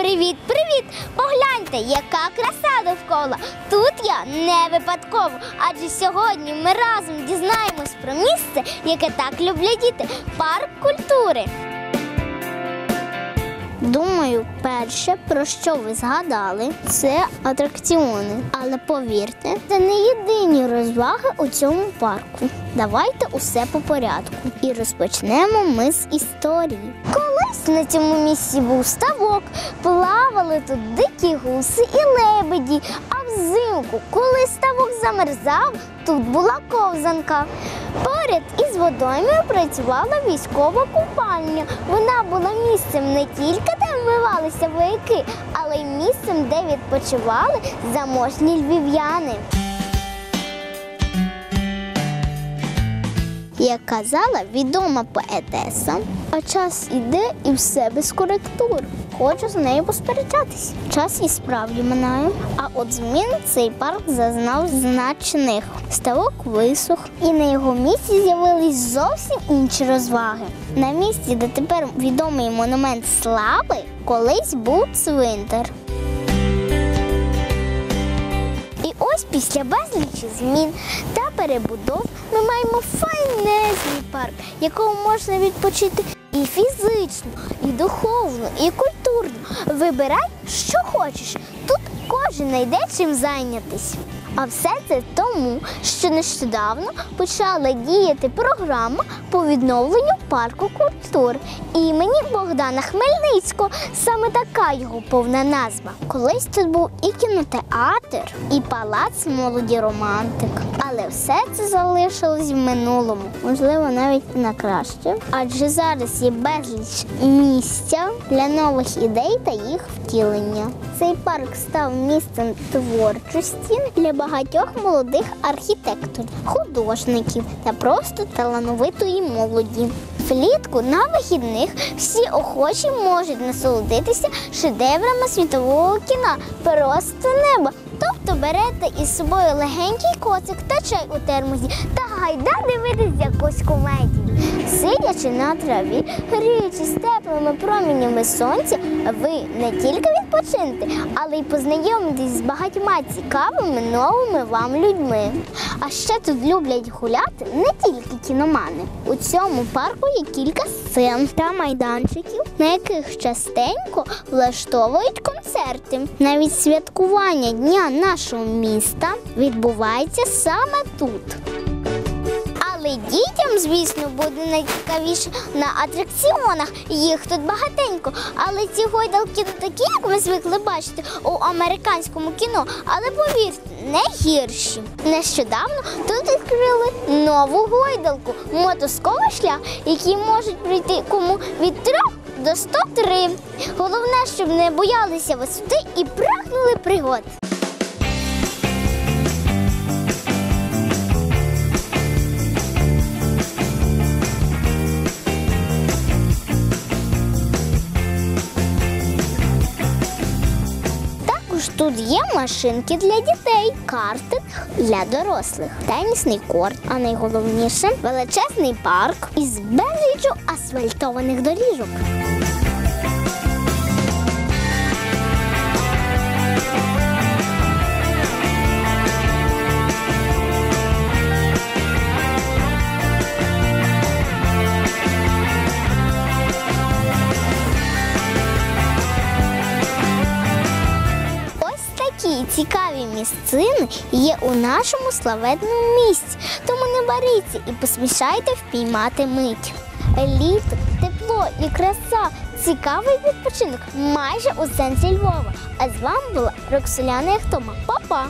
Привіт, привіт! Погляньте, яка краса довкола. Тут я не випадково, адже сьогодні ми разом дізнаємось про місце, яке так люблять діти парк культури. Думаю, перше, про що ви згадали, це атракціони. Але повірте, це не єдині розваги у цьому парку. Давайте усе по порядку. І розпочнемо ми з історії. На цьому місці був ставок, плавали тут дикі гуси і лебеді. А взимку, коли ставок замерзав, тут була ковзанка. Поряд із водоймою працювала військова купальня. Вона була місцем не тільки де вмивалися вояки, але й місцем, де відпочивали заможні львів'яни. Як казала відома поетеса, а час іде і все без коректур. Хочу з нею посперечатись. Час і справді минає. А от змін цей парк зазнав значних. Ставок висох, і на його місці з'явились зовсім інші розваги. На місці, де тепер відомий монумент слави, колись був цвинтар. Ось після безлічі змін та перебудов ми маємо файнезний парк, якому можна відпочити і фізично, і духовно, і культурно. Вибирай, що хочеш. Тут кожен знайде чим зайнятись. А все це тому, що нещодавно почала діяти програма по відновленню парку культур імені Богдана Хмельницького. Саме така його повна назва. Колись тут був і кінотеатр, і палац молоді романтик. Але все це залишилось в минулому, можливо, навіть на краще. Адже зараз є безліч місця для нових ідей та їх втілення. Цей парк став місцем творчості для багатьох молодих архітекторів, художників та просто талановитої молоді. Влітку на вихідних всі охочі можуть насолодитися шедеврами світового кіна просто неба. Тобто берете із собою легенький коцик та чай у термозі та гайда дивитись якусь комедію. Сидячи на траві, гріючись теплими промінями сонця, ви не тільки відпочинете, але й познайомитесь з багатьма цікавими новими вам людьми. А ще тут люблять гуляти не тільки кіномани. У цьому парку є кілька сцен та майданчиків, на яких частенько влаштовують концерти. Навіть святкування дня нашого міста відбувається саме тут. Але дітям, звісно, буде найцікавіше на атракціонах. Їх тут багатенько. Але ці гойдалки не такі, як ми звикли бачити у американському кіно. Але повірте, не гірші. Нещодавно тут відкрили нову гойдалку мотосковий шлях, який можуть прийти кому від 3 до 103. Головне, щоб не боялися висоти і прагнули пригод. Тут є машинки для дітей, карти для дорослих, тенісний корт, а найголовніше величезний парк із безліччю асфальтованих доріжок. Цікаві місцини є у нашому славетному місці. Тому не боріться і поспішайте впіймати мить. Літо, тепло і краса, цікавий відпочинок майже у центрі Львова. А з вами була Роксоляна Яхтома. Па-па!